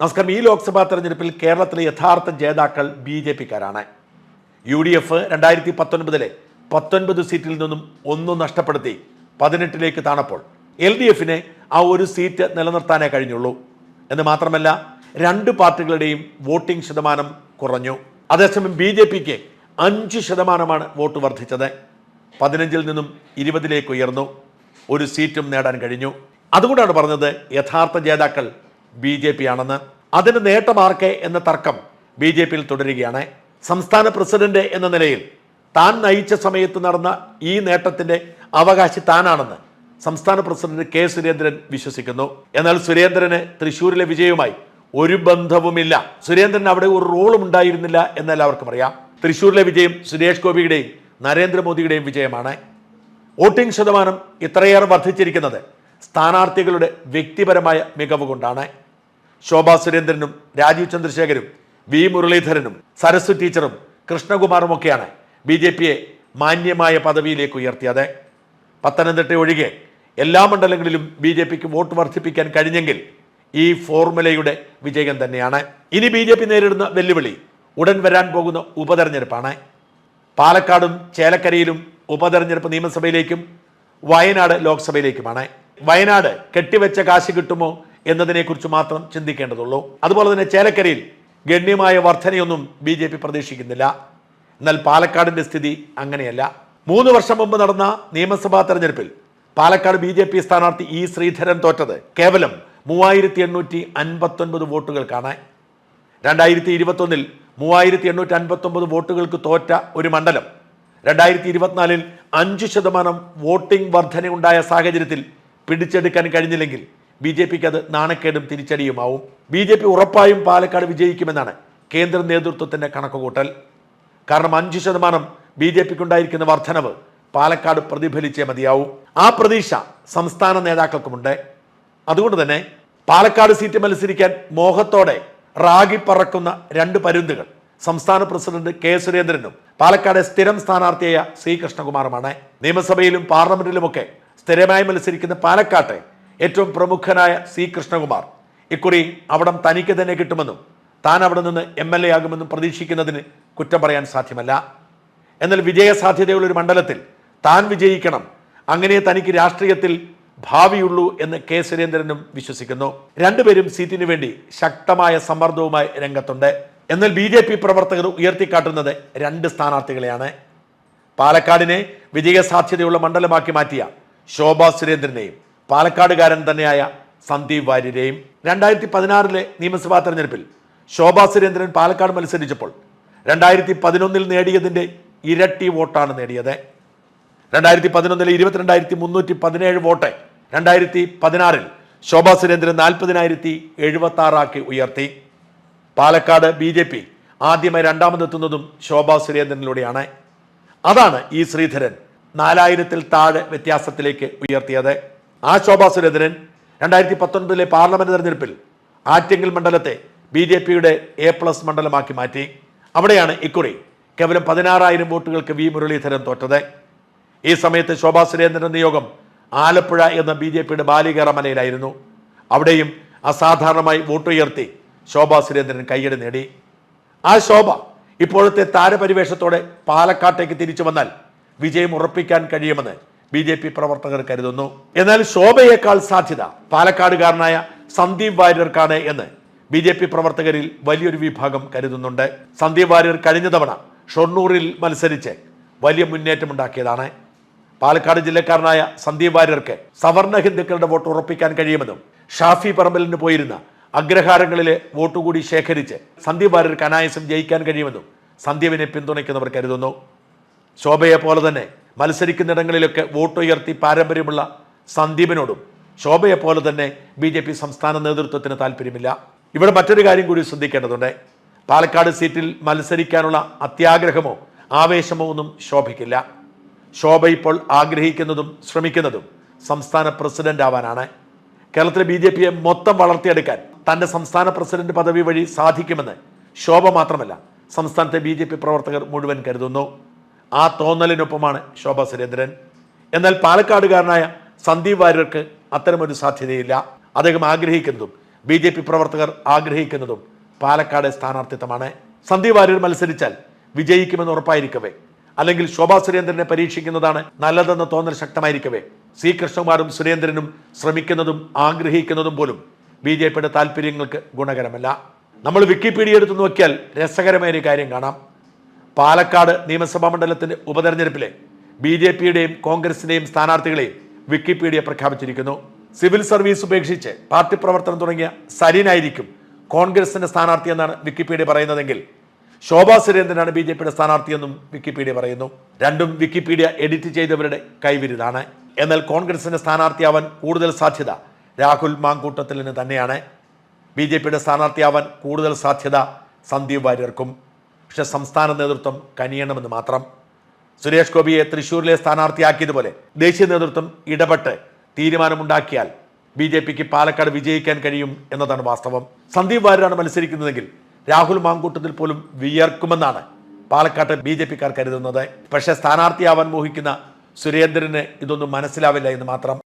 നമസ്കാരം. ഈ ലോക്സഭാ തെരഞ്ഞെടുപ്പിൽ കേരളത്തിലെ യഥാർത്ഥ ജേതാക്കൾ ബി ജെ പിക്കാരാണ്. യു ഡി എഫ് രണ്ടായിരത്തി പത്തൊൻപതിലെ പത്തൊൻപത് സീറ്റിൽ നിന്നും ഒന്ന് നഷ്ടപ്പെടുത്തി പതിനെട്ടിലേക്ക് താണപ്പോൾ എൽ ഡി എഫിന് ആ ഒരു സീറ്റ് നിലനിർത്താനേ കഴിഞ്ഞുള്ളൂ. എന്ന് മാത്രമല്ല രണ്ട് പാർട്ടികളുടെയും വോട്ടിംഗ് ശതമാനം കുറഞ്ഞു. അതേസമയം ബി ജെ പിക്ക് അഞ്ച് ശതമാനമാണ് വോട്ട് വർദ്ധിച്ചത്. പതിനഞ്ചിൽ നിന്നും ഇരുപതിലേക്ക് ഉയർന്നു. ഒരു സീറ്റും നേടാൻ കഴിഞ്ഞു. അതുകൊണ്ടാണ് പറഞ്ഞത് യഥാർത്ഥ ജേതാക്കൾ ബി ജെ പി ആണെന്ന് അതിന് നേട്ടമാർക്കെ എന്ന തർക്കം ബി ജെ പിയിൽ തുടരുകയാണ്. സംസ്ഥാന പ്രസിഡന്റ് എന്ന നിലയിൽ താൻ നയിച്ച സമയത്ത് നടന്ന ഈ നേട്ടത്തിന്റെ അവകാശി താനാണെന്ന് സംസ്ഥാന പ്രസിഡന്റ് കെ സുരേന്ദ്രൻ വിശ്വസിക്കുന്നു. എന്നാൽ സുരേന്ദ്രന് തൃശൂരിലെ വിജയവുമായി ഒരു ബന്ധവുമില്ല. സുരേന്ദ്രൻ അവിടെ ഒരു റോളും ഉണ്ടായിരുന്നില്ല എന്ന് എല്ലാവർക്കും അറിയാം. തൃശൂരിലെ വിജയം സുരേഷ് ഗോപിയുടെയും നരേന്ദ്രമോദിയുടെയും വിജയമാണ്. വോട്ടിംഗ് ശതമാനം ഇത്രയേറെ വർദ്ധിച്ചിരിക്കുന്നത് സ്ഥാനാർത്ഥികളുടെ വ്യക്തിപരമായ മികവ് കൊണ്ടാണ്. ശോഭാ സുരേന്ദ്രനും രാജീവ് ചന്ദ്രശേഖരും വി മുരളീധരനും സരസ്വ ടീച്ചറും കൃഷ്ണകുമാറും ഒക്കെയാണ് ബി ജെ പിയെ മാന്യമായ പദവിയിലേക്ക് ഉയർത്തിയത്. പത്തനംതിട്ട ഒഴികെ എല്ലാ മണ്ഡലങ്ങളിലും ബി ജെ പിക്ക് വോട്ട് വർദ്ധിപ്പിക്കാൻ കഴിഞ്ഞെങ്കിൽ ഈ ഫോർമുലയുടെ വിജയം തന്നെയാണ്. ഇനി ബി ജെ പി നേരിടുന്ന വെല്ലുവിളി ഉടൻ വരാൻ പോകുന്ന ഉപതെരഞ്ഞെടുപ്പാണ്. പാലക്കാടും ചേലക്കരയിലും ഉപതെരഞ്ഞെടുപ്പ് നിയമസഭയിലേക്കും വയനാട് ലോക്സഭയിലേക്കുമാണ്. വയനാട് കെട്ടിവെച്ച കാശ് കിട്ടുമോ എന്നതിനെക്കുറിച്ച് മാത്രം ചിന്തിക്കേണ്ടതുള്ളൂ. അതുപോലെ തന്നെ ചേലക്കരയിൽ ഗണ്യമായ വർധനയൊന്നും ബി ജെ പി പ്രതീക്ഷിക്കുന്നില്ല. എന്നാൽ പാലക്കാടിന്റെ സ്ഥിതി അങ്ങനെയല്ല. മൂന്ന് വർഷം മുമ്പ് നടന്ന നിയമസഭാ തെരഞ്ഞെടുപ്പിൽ പാലക്കാട് ബി ജെ പി സ്ഥാനാർത്ഥി ഇ ശ്രീധരൻ തോറ്റത് കേവലം മൂവായിരത്തി എണ്ണൂറ്റി അൻപത്തൊൻപത് വോട്ടുകൾക്കാണ്. രണ്ടായിരത്തി ഇരുപത്തൊന്നിൽ മൂവായിരത്തി എണ്ണൂറ്റി അൻപത്തൊമ്പത് വോട്ടുകൾക്ക് തോറ്റ ഒരു മണ്ഡലം. രണ്ടായിരത്തി ഇരുപത്തിനാലിൽ അഞ്ച് ശതമാനം വോട്ടിംഗ് വർധനയുണ്ടായ സാഹചര്യത്തിൽ പിടിച്ചെടുക്കാൻ കഴിഞ്ഞില്ലെങ്കിൽ ബി ജെ പിക്ക് അത് നാണക്കേടും തിരിച്ചടിയുമാവും. ബി ജെ പി ഉറപ്പായും പാലക്കാട് വിജയിക്കുമെന്നാണ് കേന്ദ്ര നേതൃത്വത്തിന്റെ കണക്കുകൂട്ടൽ. കാരണം അഞ്ച് ശതമാനം ബി ജെ പിക്ക് ഉണ്ടായിരിക്കുന്ന വർധനവ് പാലക്കാട് പ്രതിഫലിച്ചേ മതിയാവും. ആ പ്രതീക്ഷ സംസ്ഥാന നേതാക്കൾക്കുമുണ്ട്. അതുകൊണ്ട് തന്നെ പാലക്കാട് സീറ്റ് മത്സരിക്കാൻ മോഹത്തോടെ റാഗി പറക്കുന്ന രണ്ട് പരുന്തുകൾ സംസ്ഥാന പ്രസിഡന്റ് കെ സുരേന്ദ്രനും പാലക്കാട് സ്ഥിരം സ്ഥാനാർത്ഥിയായ ശ്രീകൃഷ്ണകുമാറുമാണ്. കൃഷ്ണകുമാറുമാണ് നിയമസഭയിലും പാർലമെന്റിലുമൊക്കെ സ്ഥിരമായി മത്സരിക്കുന്ന പാലക്കാട്ടെ ഏറ്റവും പ്രമുഖനായ സി കൃഷ്ണകുമാർ. ഇക്കുറി അവിടം തനിക്ക് തന്നെ കിട്ടുമെന്നും താൻ അവിടെ നിന്ന് എം എൽ എ ആകുമെന്നും പ്രതീക്ഷിക്കുന്നതിന് കുറ്റം പറയാൻ സാധ്യമല്ല. എന്നാൽ വിജയ സാധ്യതയുള്ള ഒരു മണ്ഡലത്തിൽ താൻ വിജയിക്കണം അങ്ങനെ തനിക്ക് രാഷ്ട്രീയത്തിൽ ഭാവിയുള്ളൂ എന്ന് കെ സുരേന്ദ്രനും വിശ്വസിക്കുന്നു. രണ്ടുപേരും സീറ്റിന് വേണ്ടി ശക്തമായ സമ്മർദ്ദവുമായി രംഗത്തുണ്ട്. എന്നാൽ ബി ജെ പി പ്രവർത്തകർ ഉയർത്തിക്കാട്ടുന്നത് രണ്ട് സ്ഥാനാർത്ഥികളെയാണ്. പാലക്കാടിനെ വിജയസാധ്യതയുള്ള മണ്ഡലമാക്കി മാറ്റിയ ശോഭാ സുരേന്ദ്രനെയും പാലക്കാടുകാരൻ തന്നെയായ സന്ദീപ് വാര്യരെയും രണ്ടായിരത്തി പതിനാറിലെ നിയമസഭാ തെരഞ്ഞെടുപ്പിൽ ശോഭാ സുരേന്ദ്രൻ പാലക്കാട് മത്സരിച്ചപ്പോൾ രണ്ടായിരത്തി പതിനൊന്നിൽ നേടിയതിന്റെ ഇരട്ടി വോട്ടാണ് നേടിയത്. രണ്ടായിരത്തി പതിനൊന്നിലെ ഇരുപത്തിരണ്ടായിരത്തി മുന്നൂറ്റി പതിനേഴ് വോട്ട് രണ്ടായിരത്തി പതിനാറിൽ ശോഭാ സുരേന്ദ്രൻ നാൽപ്പതിനായിരത്തി എഴുപത്തി ആറാക്കി ഉയർത്തി. പാലക്കാട് ബി ജെ പി ആദ്യമായി രണ്ടാമതെത്തുന്നതും ശോഭാ സുരേന്ദ്രനിലൂടെയാണ്. അതാണ് ഈ ശ്രീധരൻ നാലായിരത്തിൽ താഴെ വ്യത്യാസത്തിലേക്ക് ഉയർത്തിയത്. ആ ശോഭാ സുരേന്ദ്രൻ രണ്ടായിരത്തി പത്തൊൻപതിലെ പാർലമെന്റ് തെരഞ്ഞെടുപ്പിൽ ആറ്റിങ്ങൽ മണ്ഡലത്തെ ബി ജെ പിയുടെ എ പ്ലസ് മണ്ഡലമാക്കി മാറ്റി. അവിടെയാണ് ഇക്കുറി കേവലം പതിനാറായിരം വോട്ടുകൾക്ക് വി മുരളീധരൻ തോറ്റത്. ഈ സമയത്ത് ശോഭാ സുരേന്ദ്രന്റെ നിയോഗം ആലപ്പുഴ എന്ന ബി ജെ പിയുടെ ബാലികേറ മലയിലായിരുന്നു അവിടെയും അസാധാരണമായി വോട്ടുയർത്തി ശോഭാ സുരേന്ദ്രൻ കയ്യടി നേടി. ആ ശോഭ ഇപ്പോഴത്തെ താരപരിവേഷത്തോടെ പാലക്കാട്ടേക്ക് തിരിച്ചു വന്നാൽ വിജയം ഉറപ്പിക്കാൻ കഴിയുമെന്ന് ബി ജെ പി പ്രവർത്തകർ കരുതുന്നു. എന്നാൽ ശോഭയേക്കാൾ സാധ്യത പാലക്കാടുകാരനായ സന്ദീപ് വാര്യർക്കാണ് എന്ന് ബി ജെ പി പ്രവർത്തകരിൽ വലിയൊരു വിഭാഗം കരുതുന്നുണ്ട്. സന്ദീപ് വാര്യർ കഴിഞ്ഞ തവണ ഷൊർണൂറിൽ മത്സരിച്ച് വലിയ മുന്നേറ്റമുണ്ടാക്കിയതാണ്. പാലക്കാട് ജില്ലക്കാരനായ സന്ദീപ് വാര്യർക്ക് സവർണ ഹിന്ദുക്കളുടെ വോട്ട് ഉറപ്പിക്കാൻ കഴിയുമെന്നും ഷാഫി പറമ്പലിന് പോയിരുന്ന അഗ്രഹാരങ്ങളിലെ വോട്ട് കൂടി ശേഖരിച്ച് സന്ദീപ് വാര്യർക്ക് അനായാസം ജയിക്കാൻ കഴിയുമെന്നും സന്ദീപിനെ പിന്തുണയ്ക്കുന്നവർ കരുതുന്നു. ശോഭയെ പോലെ തന്നെ മത്സരിക്കുന്നിടങ്ങളിലൊക്കെ വോട്ടുയർത്തി പാരമ്പര്യമുള്ള സന്ദീപിനോടും ശോഭയെ പോലെ തന്നെ ബി ജെ പി സംസ്ഥാന നേതൃത്വത്തിന് താല്പര്യമില്ല. ഇവിടെ മറ്റൊരു കാര്യം കൂടി ശ്രദ്ധിക്കേണ്ടതുണ്ട്. പാലക്കാട് സീറ്റിൽ മത്സരിക്കാനുള്ള അത്യാഗ്രഹമോ ആവേശമോ ഒന്നും ശോഭയ്ക്കില്ല. ശോഭ ഇപ്പോൾ ആഗ്രഹിക്കുന്നതും ശ്രമിക്കുന്നതും സംസ്ഥാന പ്രസിഡന്റ് ആവാനാണ്. കേരളത്തിലെ ബി ജെ പിയെ മൊത്തം വളർത്തിയെടുക്കാൻ തന്റെ സംസ്ഥാന പ്രസിഡന്റ് പദവി വഴി സാധിക്കുമെന്ന് ശോഭ മാത്രമല്ല സംസ്ഥാനത്തെ ബി പ്രവർത്തകർ മുഴുവൻ കരുതുന്നു. ആ തോന്നലിനൊപ്പമാണ് ശോഭ സുരേന്ദ്രൻ. എന്നാൽ പാലക്കാടുകാരനായ സന്ദീപ് വാര്യർക്ക് അത്തരമൊരു സാധ്യതയില്ല. അദ്ദേഹം ആഗ്രഹിക്കുന്നതും ബി ജെ പി പ്രവർത്തകർ ആഗ്രഹിക്കുന്നതും പാലക്കാട് സ്ഥാനാർത്ഥിത്വമാണ്. സന്ദീപ് വാര്യർ മത്സരിച്ചാൽ വിജയിക്കുമെന്ന് ഉറപ്പായിരിക്കവേ. അല്ലെങ്കിൽ ശോഭാ സുരേന്ദ്രനെ പരീക്ഷിക്കുന്നതാണ് നല്ലതെന്ന തോന്നൽ ശക്തമായിരിക്കവേ. സി കൃഷ്ണകുമാറും സുരേന്ദ്രനും ശ്രമിക്കുന്നതും ആഗ്രഹിക്കുന്നതും പോലും ബി ജെ പിയുടെ താല്പര്യങ്ങൾക്ക് ഗുണകരമല്ല. നമ്മൾ വിക്കിപീഡിയ എടുത്ത് നോക്കിയാൽ രസകരമായ ഒരു കാര്യം കാണാം. പാലക്കാട് നിയമസഭാ മണ്ഡലത്തിന്റെ ഉപതെരഞ്ഞെടുപ്പിലെ ബി ജെ പിയുടെയും കോൺഗ്രസിന്റെയും സ്ഥാനാർത്ഥികളെയും വിക്കിപീഡിയ പ്രഖ്യാപിച്ചിരിക്കുന്നു. സിവിൽ സർവീസ് ഉപേക്ഷിച്ച് പാർട്ടി പ്രവർത്തനം തുടങ്ങിയ സരീനായിരിക്കും കോൺഗ്രസിന്റെ സ്ഥാനാർത്ഥി എന്നാണ് വിക്കിപീഡിയ പറയുന്നതെങ്കിൽ ശോഭാ സുരേന്ദ്രനാണ് ബി ജെ പിയുടെ സ്ഥാനാർത്ഥിയെന്നും വിക്കിപീഡിയ പറയുന്നു. രണ്ടും വിക്കിപീഡിയ എഡിറ്റ് ചെയ്തവരുടെ കൈവിരുതാണ് എന്നാൽ കോൺഗ്രസിന്റെ സ്ഥാനാർത്ഥിയാവാൻ കൂടുതൽ സാധ്യത രാഹുൽ മാങ്കൂട്ടത്തിലിന് തന്നെയാണ്. ബി ജെ പിയുടെ സ്ഥാനാർത്ഥിയാവാൻ കൂടുതൽ സാധ്യത സന്ദീപ് വാര്യർക്കും. പക്ഷെ സംസ്ഥാന നേതൃത്വം കനിയണമെന്ന് മാത്രം. സുരേഷ് ഗോപിയെ തൃശൂരിലെ സ്ഥാനാർത്ഥിയാക്കിയതുപോലെ ദേശീയ നേതൃത്വം ഇടപെട്ട് തീരുമാനമുണ്ടാക്കിയാൽ ബി ജെ പിക്ക് പാലക്കാട് വിജയിക്കാൻ കഴിയും എന്നതാണ് വാസ്തവം. സന്ദീപ് വാര്യരാണ് മത്സരിക്കുന്നതെങ്കിൽ രാഹുൽ മാങ്കൂട്ടത്തിൽ പോലും വിയർക്കുമെന്നാണ് പാലക്കാട്ട് ബി ജെ പിക്കാർ കരുതുന്നത്. പക്ഷേ സ്ഥാനാർത്ഥിയാവാൻ മോഹിക്കുന്ന സുരേന്ദ്രന് ഇതൊന്നും മനസ്സിലാവില്ല എന്ന് മാത്രം.